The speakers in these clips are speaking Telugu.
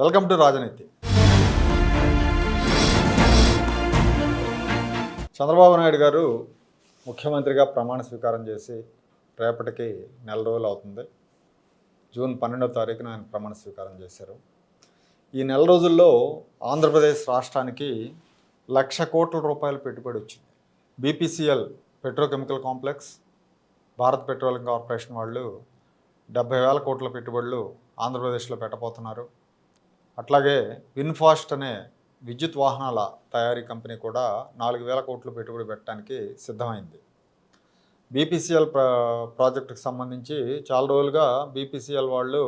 వెల్కమ్ టు రాజనీతి. చంద్రబాబు నాయుడు గారు ముఖ్యమంత్రిగా ప్రమాణ స్వీకారం చేసి రేపటికి నెల రోజులు అవుతుంది. జూన్ పన్నెండవ తారీఖున ఆయన ప్రమాణ స్వీకారం చేశారు. ఈ నెల రోజుల్లో ఆంధ్రప్రదేశ్ రాష్ట్రానికి లక్ష కోట్ల రూపాయల పెట్టుబడి వచ్చింది. BPCL petrochemical complex Bharat Petroleum Corporation వాళ్ళు డెబ్బై వేల కోట్ల పెట్టుబడులు ఆంధ్రప్రదేశ్లో పెట్టబోతున్నారు. అట్లాగే విన్ఫాస్ట్ అనే విద్యుత్ వాహనాల తయారీ కంపెనీ కూడా నాలుగు వేల కోట్లు పెట్టుబడి పెట్టడానికి సిద్ధమైంది. బీపీసీఎల్ ప్రాజెక్టుకు సంబంధించి చాలా రోజులుగా బీపీసీఎల్ వాళ్ళు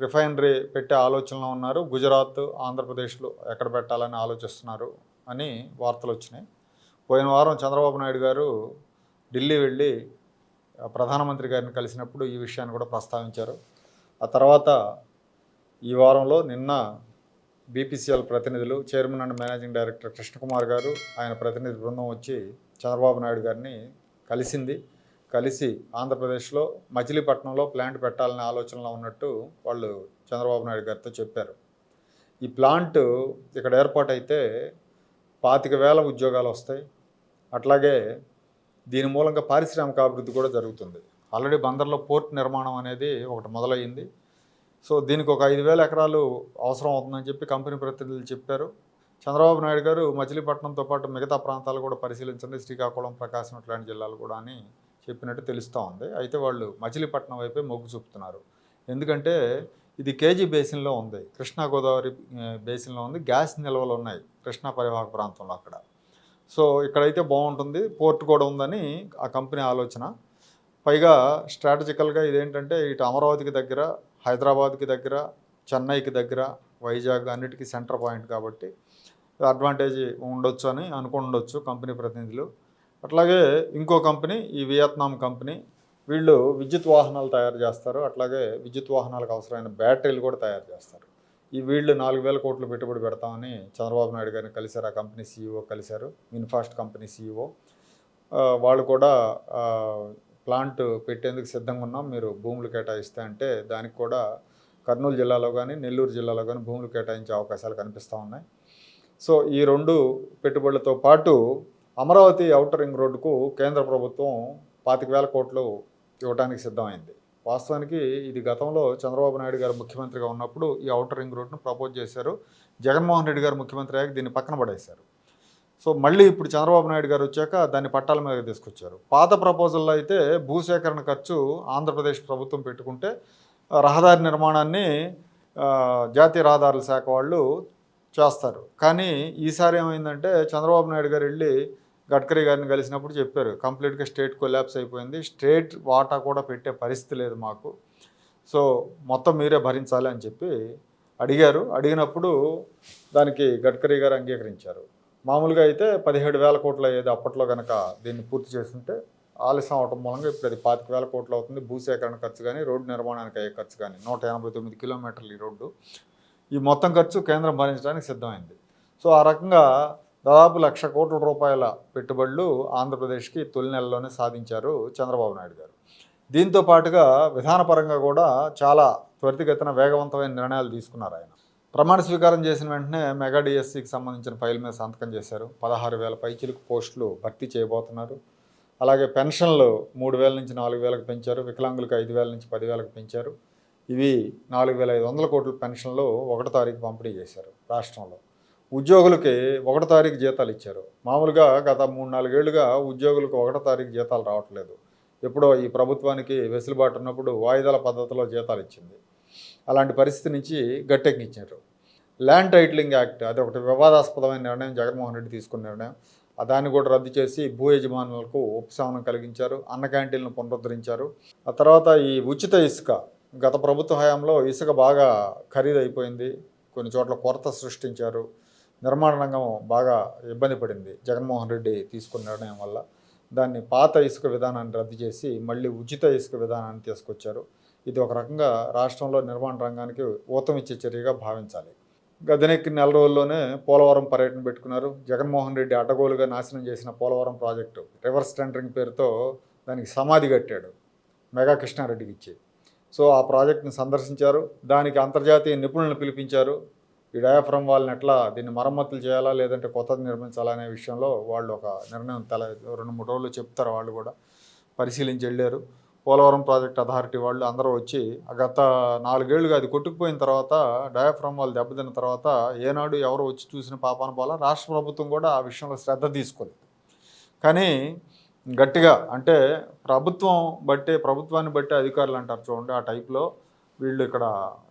రిఫైనరీ పెట్టే ఆలోచనలో ఉన్నారు. గుజరాత్ ఆంధ్రప్రదేశ్లో ఎక్కడ పెట్టాలని ఆలోచిస్తున్నారు అని వార్తలు వచ్చినాయి. పోయిన వారం చంద్రబాబు నాయుడు గారు ఢిల్లీ వెళ్ళి ప్రధానమంత్రి గారిని కలిసినప్పుడు ఈ విషయాన్ని కూడా ప్రస్తావించారు. ఆ తర్వాత ఈ వారంలో నిన్న బీపీసీఎల్ ప్రతినిధులు chairman and managing director Krishnakumar garu ఆయన ప్రతినిధి బృందం వచ్చి చంద్రబాబు నాయుడు గారిని కలిసింది. కలిసి ఆంధ్రప్రదేశ్లో మచిలీపట్నంలో ప్లాంట్ పెట్టాలనే ఆలోచనలో ఉన్నట్టు వాళ్ళు చంద్రబాబు నాయుడు గారితో చెప్పారు. ఈ ప్లాంట్ ఇక్కడ ఏర్పాటైతే పాతిక వేల ఉద్యోగాలు వస్తాయి. అట్లాగే దీని మూలంగా పారిశ్రామిక అభివృద్ధి కూడా జరుగుతుంది. ఆల్రెడీ బందర్లో పోర్ట్ నిర్మాణం అనేది ఒకటి మొదలయ్యింది. సో దీనికి ఒక ఐదు వేల ఎకరాలు అవసరం అవుతుందని చెప్పి కంపెనీ ప్రతినిధులు చెప్పారు. చంద్రబాబు నాయుడు గారు మచిలీపట్నంతో పాటు మిగతా ప్రాంతాలు కూడా పరిశీలించండి. శ్రీకాకుళం ప్రకాశం ఇట్లాంటి జిల్లాలు కూడా అని చెప్పినట్టు తెలుస్తూ ఉంది. అయితే వాళ్ళు మచిలీపట్నం వైపే మొగ్గు చూపుతున్నారు. ఎందుకంటే ఇది కేజీ బేసిన్లో ఉంది. కృష్ణా గోదావరి బేసిన్లో ఉంది. గ్యాస్ నిల్వలు ఉన్నాయి కృష్ణా పరివాహక ప్రాంతంలో అక్కడ. సో ఇక్కడైతే బాగుంటుంది. పోర్ట్ కూడా ఉందని ఆ కంపెనీ ఆలోచన. పైగా స్ట్రాటజికల్గా ఇదేంటంటే ఇటు అమరావతికి దగ్గర హైదరాబాద్కి దగ్గర చెన్నైకి దగ్గర వైజాగ్ అన్నిటికీ సెంటర్ పాయింట్ కాబట్టి అడ్వాంటేజ్ ఉండొచ్చు అని అనుకుండొచ్చు కంపెనీ ప్రతినిధులు. అట్లాగే ఇంకో కంపెనీ ఈ వియత్నాం కంపెనీ వీళ్ళు విద్యుత్ వాహనాలు తయారు చేస్తారు. అట్లాగే విద్యుత్ వాహనాలకు అవసరమైన బ్యాటరీలు కూడా తయారు చేస్తారు. ఈ వీళ్ళు నాలుగు వేల కోట్లు పెట్టుబడి పెడతామని చంద్రబాబు నాయుడు గారిని కలిశారు. ఆ కంపెనీ సీఈఓ కలిశారు. ఇన్ఫాస్ట్ కంపెనీ సీఈఓ. వాళ్ళు కూడా ప్లాంట్ పెట్టేందుకు సిద్ధంగా ఉన్నాం. మీరు భూములు కేటాయిస్తే అంటే దానికి కూడా కర్నూలు జిల్లాలో కానీ నెల్లూరు జిల్లాలో కానీ భూములు కేటాయించే అవకాశాలు కనిపిస్తూ ఉన్నాయి. సో ఈ రెండు పెట్టుబడులతో పాటు అమరావతి ఔటర్ రింగ్ రోడ్డుకు కేంద్ర ప్రభుత్వం పాతిక వేల కోట్లు ఇవ్వడానికి సిద్ధమైంది. వాస్తవానికి ఇది గతంలో చంద్రబాబు నాయుడు గారు ముఖ్యమంత్రిగా ఉన్నప్పుడు ఈ ఔటర్ రింగ్ రోడ్ను ప్రపోజ్ చేశారు. జగన్మోహన్ రెడ్డి గారు ముఖ్యమంత్రి అయ్యాక దీన్ని పక్కన పడేశారు. సో మళ్ళీ ఇప్పుడు చంద్రబాబు నాయుడు గారు వచ్చాక దాన్ని పట్టాల మీద తీసుకొచ్చారు. పాత ప్రపోజల్లో అయితే భూసేకరణ ఖర్చు ఆంధ్రప్రదేశ్ ప్రభుత్వం పెట్టుకుంటే రహదారి నిర్మాణాన్ని జాతీయ రహదారుల శాఖ వాళ్ళు చేస్తారు. కానీ ఈసారి ఏమైందంటే చంద్రబాబు నాయుడు గారు వెళ్ళి గడ్కరీ గారిని కలిసినప్పుడు చెప్పారు. కంప్లీట్గా స్టేట్ కొలాప్స్ అయిపోయింది. స్టేట్ వాటా కూడా పెట్టే పరిస్థితి లేదు మాకు. సో మొత్తం మీరే భరించాలి అని చెప్పి అడిగారు. అడిగినప్పుడు దానికి గడ్కరీ గారు అంగీకరించారు. మామూలుగా అయితే పదిహేడు వేల కోట్లు అయ్యేది అప్పట్లో కనుక దీన్ని పూర్తి చేస్తుంటే ఆలస్యం అవటం మూలంగా ఇప్పుడు అది పాతిక వేల కోట్లు అవుతుంది. భూసేకరణ ఖర్చు కానీ రోడ్డు నిర్మాణానికి అయ్యే ఖర్చు కానీ నూట ఎనభై తొమ్మిది కిలోమీటర్లు ఈ రోడ్డు. ఈ మొత్తం ఖర్చు కేంద్రం భరించడానికి సిద్ధమైంది. సో ఆ రకంగా దాదాపు లక్ష కోట్ల రూపాయల పెట్టుబడులు ఆంధ్రప్రదేశ్కి తొలి నెలలోనే సాధించారు చంద్రబాబు నాయుడు గారు. దీంతో పాటుగా విధానపరంగా కూడా చాలా త్వరితగతిన వేగవంతమైన నిర్ణయాలు తీసుకున్నారు ఆయన. ప్రమాణ స్వీకారం చేసిన వెంటనే మెగా డిఎస్సికి సంబంధించిన ఫైల్ మీద సంతకం చేశారు. పదహారు వేల పైచిలకు పోస్టులు భర్తీ చేయబోతున్నారు. అలాగే పెన్షన్లు మూడు వేల నుంచి నాలుగు వేలకు పెంచారు. వికలాంగులకు ఐదు వేల నుంచి పదివేలకు పెంచారు. ఇవి నాలుగు వేల ఐదు వందల కోట్ల పెన్షన్లు ఒకటో తారీఖు పంపిణీ చేశారు రాష్ట్రంలో. ఉద్యోగులకి ఒకటో తారీఖు జీతాలు ఇచ్చారు. మామూలుగా గత మూడు నాలుగేళ్ళుగా ఉద్యోగులకు ఒకటో తారీఖు జీతాలు రావట్లేదు. ఎప్పుడో ఈ ప్రభుత్వానికి వెసులుబాటు ఉన్నప్పుడు వాయిదాల పద్ధతిలో జీతాలు ఇచ్చింది. అలాంటి పరిస్థితి నుంచి గట్టెక్కించారు. ల్యాండ్ టైటిలింగ్ యాక్ట్ అది ఒకటి వివాదాస్పదమైన నిర్ణయం జగన్మోహన్ రెడ్డి తీసుకున్న నిర్ణయం. దాన్ని కూడా రద్దు చేసి భూ యజమానులకు ఉపశమనం కలిగించారు. అన్న క్యాంటీన్లను పునరుద్ధరించారు. ఆ తర్వాత ఈ ఉచిత ఇసుక గత ప్రభుత్వ హయాంలో ఇసుక బాగా ఖరీదు అయిపోయింది కొన్ని చోట్ల కొరత సృష్టించారు. నిర్మాణ రంగం బాగా ఇబ్బంది పడింది జగన్మోహన్ రెడ్డి తీసుకున్న నిర్ణయం వల్ల. దాన్ని పాత ఇసుక విధానాన్ని రద్దు చేసి మళ్ళీ ఉచిత ఇసుక విధానాన్ని తీసుకొచ్చారు. ఇది ఒక రకంగా రాష్ట్రంలో నిర్మాణ రంగానికి ఊతం ఇచ్చే చర్యగా భావించాలి. గదనెక్కి నెల రోజుల్లోనే పోలవరం పర్యటన పెట్టుకున్నారు. జగన్మోహన్ రెడ్డి అడ్డగోలుగా నాశనం చేసిన పోలవరం ప్రాజెక్టు రివర్స్ టెండరింగ్ పేరుతో దానికి సమాధి కట్టాడు మెగా కృష్ణారెడ్డికి ఇచ్చి. సో ఆ ప్రాజెక్టుని సందర్శించారు. దానికి అంతర్జాతీయ నిపుణులను పిలిపించారు. ఈ డయాఫ్రమ్ వాళ్ళని ఎట్లా దీన్ని మరమ్మతులు చేయాలా లేదంటే కొత్తది నిర్మించాలా అనే విషయంలో వాళ్ళు ఒక నిర్ణయం తల రెండు మూడు రోజులు చెప్తారు వాళ్ళు కూడా. పరిశీలించి వెళ్ళారు. పోలవరం ప్రాజెక్ట్ అథారిటీ వాళ్ళు అందరూ వచ్చి గత నాలుగేళ్ళుగా అది కొట్టుకుపోయిన తర్వాత డయాఫ్రమ్ వాళ్ళు దెబ్బతిన్న తర్వాత ఏనాడు ఎవరు వచ్చి చూసిన పాపాన పోలా రాష్ట్ర ప్రభుత్వం కూడా ఆ విషయంలో శ్రద్ధ తీసుకోలేదు. కానీ గట్టిగా అంటే ప్రభుత్వం బట్టే ప్రభుత్వాన్ని బట్టే అధికారులు అంటారు చూడండి ఆ టైప్లో. వీళ్ళు ఇక్కడ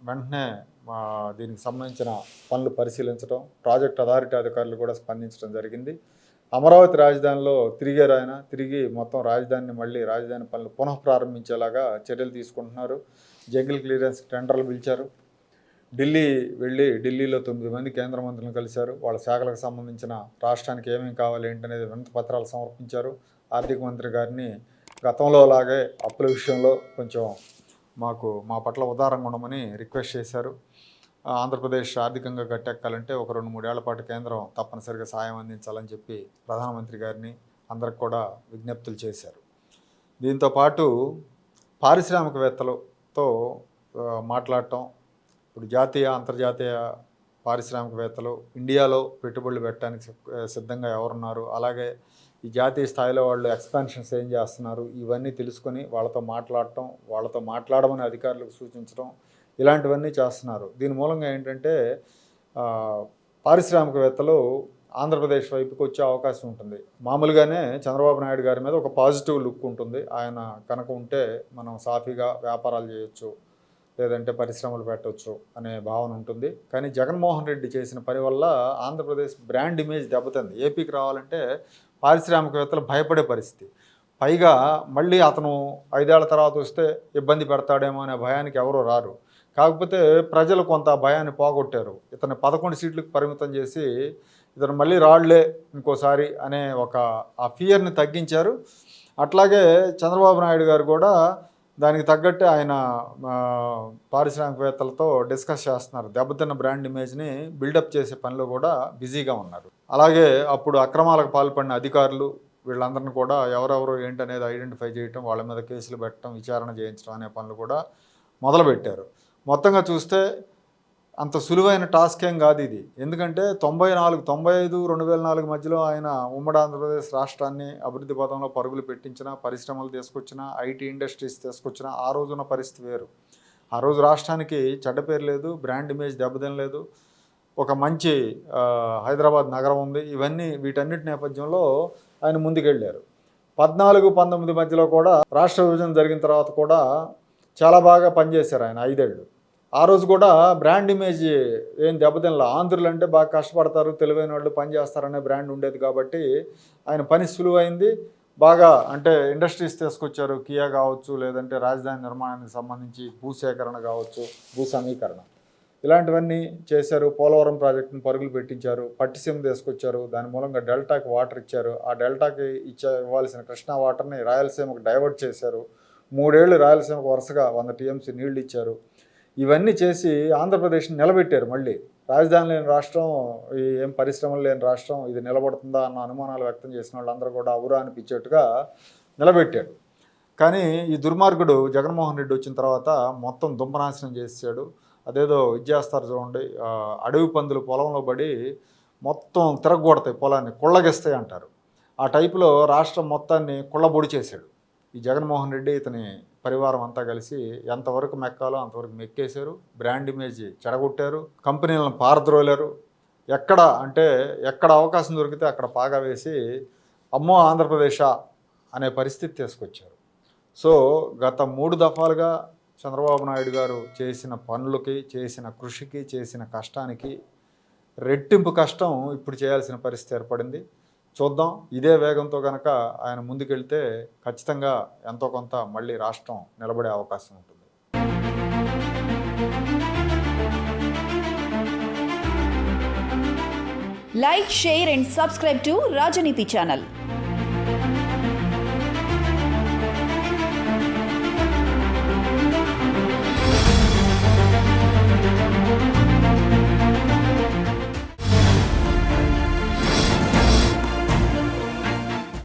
వెంటనే మా దీనికి సంబంధించిన పనులు పరిశీలించడం ప్రాజెక్ట్ అథారిటీ అధికారులు కూడా స్పందించడం జరిగింది. అమరావతి రాజధానిలో తిరిగారు ఆయన. తిరిగి మొత్తం రాజధానిని మళ్ళీ రాజధాని పనులు పునః ప్రారంభించేలాగా చర్యలు తీసుకుంటున్నారు. జంగిల్ క్లియరెన్స్ టెండర్లు పిలిచారు. ఢిల్లీ వెళ్ళి ఢిల్లీలో తొమ్మిది మంది కేంద్ర మంత్రులను కలిశారు. వాళ్ళ శాఖలకు సంబంధించిన రాష్ట్రానికి ఏమేమి కావాలి ఏంటనేది వినతి పత్రాలు సమర్పించారు. ఆర్థిక మంత్రి గారిని గతంలో లాగే అప్పుల విషయంలో కొంచెం మాకు మా పట్ల ఉదారంగా ఉండమని రిక్వెస్ట్ చేశారు. ఆంధ్రప్రదేశ్ ఆర్థికంగా గట్టెక్కాలంటే ఒక రెండు మూడేళ్ళ పాటు కేంద్రం తప్పనిసరిగా సాయం అందించాలని చెప్పి ప్రధానమంత్రి గారిని అందరికి కూడా విజ్ఞప్తులు చేశారు. దీంతో పాటు పారిశ్రామికవేత్తలతో మాట్లాడటం ఇప్పుడు జాతీయ అంతర్జాతీయ పారిశ్రామికవేత్తలు ఇండియాలో పెట్టుబడులు పెట్టడానికి సిద్ధంగా ఎవరున్నారు? అలాగే ఈ జాతీయ స్థాయిలో వాళ్ళు ఎక్స్పాన్షన్స్ ఏం చేస్తున్నారు? ఇవన్నీ తెలుసుకొని వాళ్ళతో మాట్లాడటం వాళ్ళతో మాట్లాడమని అధికారులకు సూచించడం ఇలాంటివన్నీ చేస్తున్నారు. దీని మూలంగా ఏంటంటే పారిశ్రామికవేత్తలు ఆంధ్రప్రదేశ్ వైపుకి వచ్చే అవకాశం ఉంటుంది. మామూలుగానే చంద్రబాబు నాయుడు గారి మీద ఒక పాజిటివ్ లుక్ ఉంటుంది. ఆయన కనుక ఉంటే మనం సాఫీగా వ్యాపారాలు చేయొచ్చు లేదంటే పరిశ్రమలు పెట్టవచ్చు అనే భావన ఉంటుంది. కానీ జగన్మోహన్ రెడ్డి చేసిన పని వల్ల ఆంధ్రప్రదేశ్ బ్రాండ్ ఇమేజ్ దెబ్బతింది. ఏపీకి రావాలంటే పారిశ్రామికవేత్తలు భయపడే పరిస్థితి. పైగా మళ్ళీ అతను ఐదేళ్ళ తర్వాత వస్తే ఇబ్బంది పెడతాడేమో అనే భయానికి ఎవరూ రారు. కాకపోతే ప్రజలు కొంత భయాన్ని పోగొట్టారు. ఇతను పదకొండు సీట్లకు పరిమితం చేసి ఇతను మళ్ళీ రాళ్ళే ఇంకోసారి అనే ఒక ఆ ఫియర్ని తగ్గించారు. అట్లాగే చంద్రబాబు నాయుడు గారు కూడా దానికి తగ్గట్టే ఆయన పారిశ్రామికవేత్తలతో డిస్కస్ చేస్తున్నారు. దెబ్బతిన్న బ్రాండ్ ఇమేజ్ని బిల్డప్ చేసే పనిలో కూడా బిజీగా ఉన్నారు. అలాగే అప్పుడు అక్రమాలకు పాల్పడిన అధికారులు వీళ్ళందరిని కూడా ఎవరెవరు ఏంటనేది ఐడెంటిఫై చేయటం వాళ్ళ మీద కేసులు పెట్టడం విచారణ చేయించడం అనే పనులు కూడా మొదలుపెట్టారు. మొత్తంగా చూస్తే అంత సులువైన టాస్క్ ఏం కాదు ఇది. ఎందుకంటే తొంభై నాలుగు తొంభై ఐదు రెండు వేల నాలుగు మధ్యలో ఆయన ఉమ్మడి ఆంధ్రప్రదేశ్ రాష్ట్రాన్ని అభివృద్ధి పథంలో పరుగులు పెట్టించిన పరిశ్రమలు తీసుకొచ్చిన ఐటీ ఇండస్ట్రీస్ తీసుకొచ్చిన ఆ రోజున్న పరిస్థితి వేరు. ఆ రోజు రాష్ట్రానికి చెడ్డ పేరు లేదు బ్రాండ్ ఇమేజ్ దెబ్బతినలేదు ఒక మంచి హైదరాబాద్ నగరం ఉంది. ఇవన్నీ వీటన్నిటి నేపథ్యంలో ఆయన ముందుకెళ్ళారు. పద్నాలుగు పంతొమ్మిది మధ్యలో కూడా రాష్ట్ర విభజన జరిగిన తర్వాత కూడా చాలా బాగా పనిచేశారు ఆయన ఐదేళ్ళు. ఆ రోజు కూడా బ్రాండ్ ఇమేజ్ ఏం దెబ్బతినలా. ఆంధ్రులు అంటే బాగా కష్టపడతారు తెలివైన వాళ్ళు పని చేస్తారనే బ్రాండ్ ఉండేది కాబట్టి ఆయన పని సులువైంది. బాగా అంటే ఇండస్ట్రీస్ తీసుకొచ్చారు. కియా కావచ్చు లేదంటే రాజధాని నిర్మాణానికి సంబంధించి భూసేకరణ కావచ్చు భూ సమీకరణ. ఇలాంటివన్నీ చేశారు. పోలవరం ప్రాజెక్టును పరుగులు పెట్టించారు. పట్టిసీమ తీసుకొచ్చారు. దాని మూలంగా డెల్టాకి వాటర్ ఇచ్చారు. ఆ డెల్టాకి ఇచ్చే ఇవ్వాల్సిన కృష్ణా వాటర్ని రాయలసీమకు డైవర్ట్ చేశారు. మూడేళ్ళు రాయలసీమకు వరుసగా వంద టీఎంసీ నీళ్ళు ఇచ్చారు. ఇవన్నీ చేసి ఆంధ్రప్రదేశ్ని నిలబెట్టారు మళ్ళీ. రాజధాని లేని రాష్ట్రం ఏం పరిశ్రమలు లేని రాష్ట్రం ఇది నిలబడుతుందా అన్న అనుమానాలు వ్యక్తం చేసిన వాళ్ళందరూ కూడా ఊరా అనిపించేట్టుగా నిలబెట్టాడు కానీ ఈ దుర్మార్గుడు జగన్మోహన్ రెడ్డి వచ్చిన తర్వాత మొత్తం దుంపనాశనం చేసాడు అదేదో ఇది చూడండి అడవి పందులు పొలంలో పడి మొత్తం తిరగొడతాయి పొలాన్ని కుళ్ళగిస్తాయి అంటారు. ఆ టైపులో రాష్ట్రం మొత్తాన్ని కుళ్ళబొడి చేశాడు ఈ జగన్మోహన్ రెడ్డి ఇతని పరివారం అంతా కలిసి ఎంతవరకు మెక్కాలో అంతవరకు మెక్కేశారు. Brand image చెడగొట్టారు. కంపెనీలను పారద్రోలారు. ఎక్కడ అంటే ఎక్కడ అవకాశం దొరికితే అక్కడ పాగా వేసి అమ్మో ఆంధ్రప్రదేశా అనే పరిస్థితి తీసుకొచ్చారు. సో గత మూడు దఫాలుగా చంద్రబాబు నాయుడు గారు చేసిన పనులకి చేసిన కృషికి చేసిన కష్టానికి రెట్టింపు కష్టం ఇప్పుడు చేయాల్సిన పరిస్థితి ఏర్పడింది. చూద్దాం. ఇదే వేగంతో కనుక ఆయన ముందుకెళ్తే ఖచ్చితంగా ఎంతో కొంత మళ్ళీ రాష్ట్రం నిలబడే అవకాశం ఉంటుంది. Like share and subscribe to Rajaneethi channel